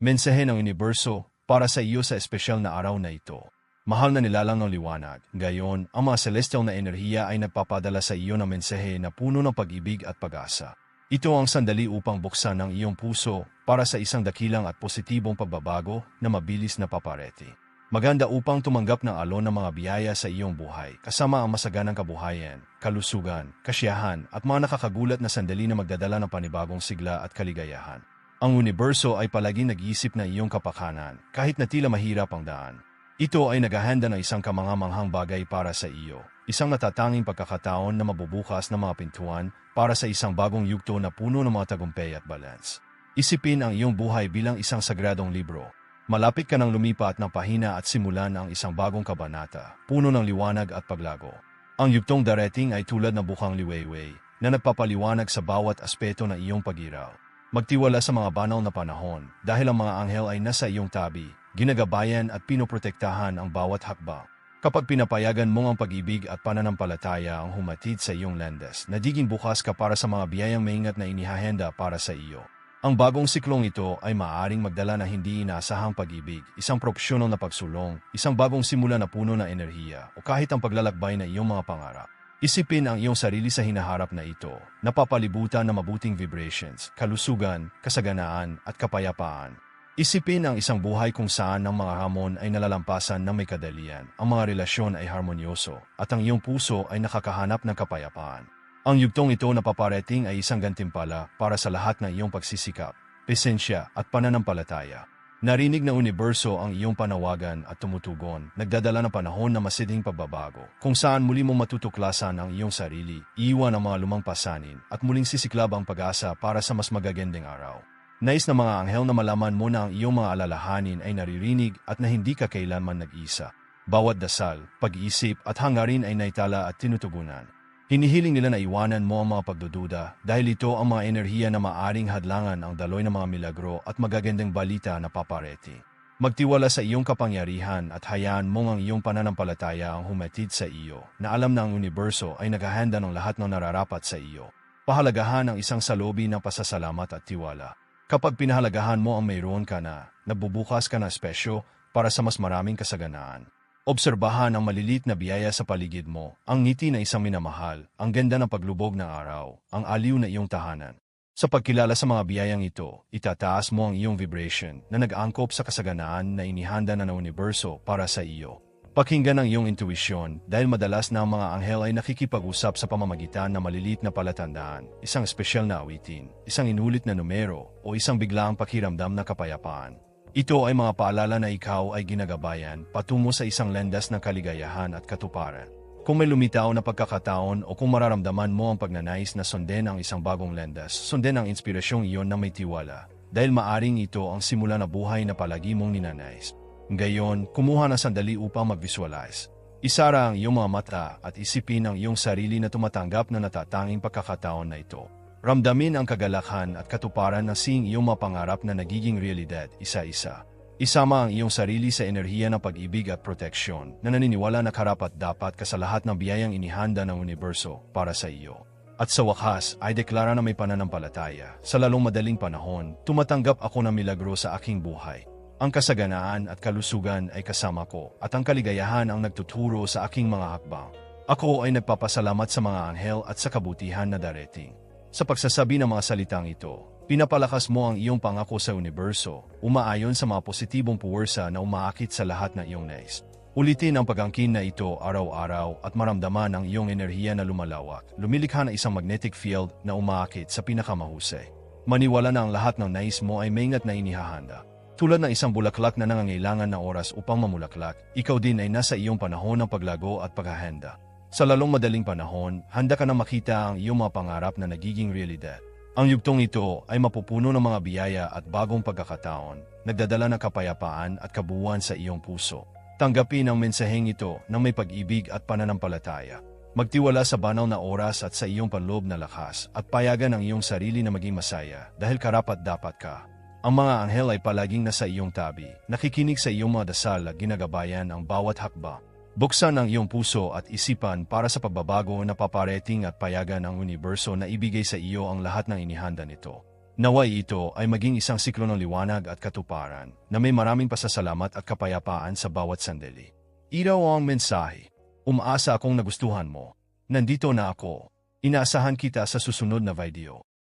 Mensahe ng universo para sa iyo sa espesyal na araw na ito. Mahal na nilalang ng liwanag. Gayon, ang mga celestial na enerhiya ay nagpapadala sa iyo ng mensahe na puno ng pag-ibig at pag-asa. Ito ang sandali upang buksan ang iyong puso para sa isang dakilang at positibong pagbabago na mabilis na papareti. Maganda upang tumanggap ng alon ng mga biyaya sa iyong buhay, kasama ang masaganang kabuhayan, kalusugan, kasiyahan at mga nakakagulat na sandali na magdadala ng panibagong sigla at kaligayahan. Ang universo ay palaging nag-iisip na iyong kapakanan, kahit na tila mahirap ang daan. Ito ay naghahanda ng isang kamangamanghang bagay para sa iyo, isang natatanging pagkakataon na mabubukas ng mga pintuan para sa isang bagong yugto na puno ng mga tagumpay at balance. Isipin ang iyong buhay bilang isang sagradong libro. Malapit ka ng lumipat ng pahina at simulan ang isang bagong kabanata, puno ng liwanag at paglago. Ang yugtong darating ay tulad ng bukang liwayway na nagpapaliwanag sa bawat aspeto ng iyong pagiraw. Magtiwala sa mga banal na panahon dahil ang mga anghel ay nasa iyong tabi, ginagabayan at pinoprotektahan ang bawat hakbang. Kapag pinapayagan mo ang pag-ibig at pananampalataya ang humatid sa iyong landas, nagiging bukas ka para sa mga biyayang maingat na inihahenda para sa iyo. Ang bagong siklong ito ay maaaring magdala ng hindi inaasahang pag-ibig, isang propsyonal na pagsulong, isang bagong simula na puno ng enerhiya, o kahit ang paglalakbay na iyong mga pangarap. Isipin ang iyong sarili sa hinaharap na ito, napapalibutan ng mabuting vibrations, kalusugan, kasaganaan at kapayapaan. Isipin ang isang buhay kung saan ang mga hamon ay nalalampasan ng may kadalian, ang mga relasyon ay harmonyoso, at ang iyong puso ay nakakahanap ng kapayapaan. Ang yugtong ito na paparating ay isang gantimpala para sa lahat ng iyong pagsisikap, pesensya at pananampalataya. Narinig ng universo ang iyong panawagan at tumutugon, nagdadala ng panahon na masiding pagbabago, kung saan muli mong matutuklasan ang iyong sarili, iiwan ang mga lumang pasanin, at muling sisiklab ang pag-asa para sa mas magagandang araw. Nais ng mga anghel na malaman mo na ang iyong mga alalahanin ay naririnig at na hindi ka kailanman nag-isa. Bawat dasal, pag-iisip at hangarin ay naitala at tinutugunan. Hinihiling nila na iwanan mo ang mga pagdududa dahil ito ang mga enerhiya na maaring hadlangan ang daloy ng mga milagro at magagandang balita na papareti. Magtiwala sa iyong kapangyarihan at hayaan mong ang iyong pananampalataya ang humatid sa iyo na alam na ang universo ay naghahanda ng lahat ng nararapat sa iyo. Pahalagahan ang isang salobi ng pasasalamat at tiwala. Kapag pinahalagahan mo ang mayroon ka na, nabubukas ka na espesyo para sa mas maraming kasaganaan. Obserbahan ang malilit na biyaya sa paligid mo, ang ngiti na isang minamahal, ang ganda ng paglubog ng araw, ang aliw na iyong tahanan. Sa pagkilala sa mga biyayang ito, itataas mo ang iyong vibration na nag-angkop sa kasaganaan na inihanda na ng universo para sa iyo. Pakinggan ang iyong intuisyon dahil madalas na ang mga anghel ay nakikipag-usap sa pamamagitan ng malilit na palatandaan, isang espesyal na awitin, isang inulit na numero o isang biglaang pakiramdam na kapayapaan. Ito ay mga paalala na ikaw ay ginagabayan patungo sa isang landas ng kaligayahan at katuparan. Kung may lumitaw na pagkakataon o kung mararamdaman mo ang pagnanais na sundin ang isang bagong landas, sundin ang inspirasyong iyon na may tiwala, dahil maaring ito ang simula na buhay na palagi mong ninanais. Gayon, kumuha ng sandali upang mag-visualize. Isara ang iyong mga mata at isipin ang iyong sarili na tumatanggap na natatanging pagkakataon na ito. Ramdamin ang kagalakan at katuparan na sing iyong mapangarap na nagiging realidad isa-isa. Isama ang iyong sarili sa enerhiya ng pag-ibig at proteksyon na naniniwala na karapat dapat ka sa lahat ng biyayang inihanda ng universo para sa iyo. At sa wakas ay deklara na may pananampalataya. Sa lalong madaling panahon, tumatanggap ako ng milagro sa aking buhay. Ang kasaganaan at kalusugan ay kasama ko at ang kaligayahan ang nagtuturo sa aking mga hakbang. Ako ay nagpapasalamat sa mga anghel at sa kabutihan na darating. Sa pagsasabi ng mga salitang ito, pinapalakas mo ang iyong pangako sa universo, umaayon sa mga positibong puwersa na umaakit sa lahat ng iyong nais. Ulitin ang pagangkin na ito araw-araw at maramdaman ang iyong enerhiya na lumalawak. Lumilikha na isang magnetic field na umaakit sa pinakamahusay. Maniwala na ang lahat ng nais mo ay maingat na inihahanda. Tulad ng isang bulaklak na nangangailangan ng oras upang mamulaklak, ikaw din ay nasa iyong panahon ng paglago at paghahanda. Sa lalong madaling panahon, handa ka na makita ang iyong mga pangarap na nagiging realidad. Ang yugtong ito ay mapupuno ng mga biyaya at bagong pagkakataon, nagdadala ng kapayapaan at kabuuan sa iyong puso. Tanggapin ang mensaheng ito na may pag-ibig at pananampalataya. Magtiwala sa banal na oras at sa iyong panloob na lakas at payagan ang iyong sarili na maging masaya dahil karapat dapat ka. Ang mga anghel ay palaging nasa iyong tabi, nakikinig sa iyong mga dasal at ginagabayan ang bawat hakbang. Buksan ang iyong puso at isipan para sa pagbabago na paparating at payagan ang universo na ibigay sa iyo ang lahat ng inihanda nito. Naway ito ay maging isang siklo ng liwanag at katuparan na may maraming pasasalamat at kapayapaan sa bawat sandali. Iraw ang mensahe. Umaasa akong nagustuhan mo. Nandito na ako. Inaasahan kita sa susunod na video.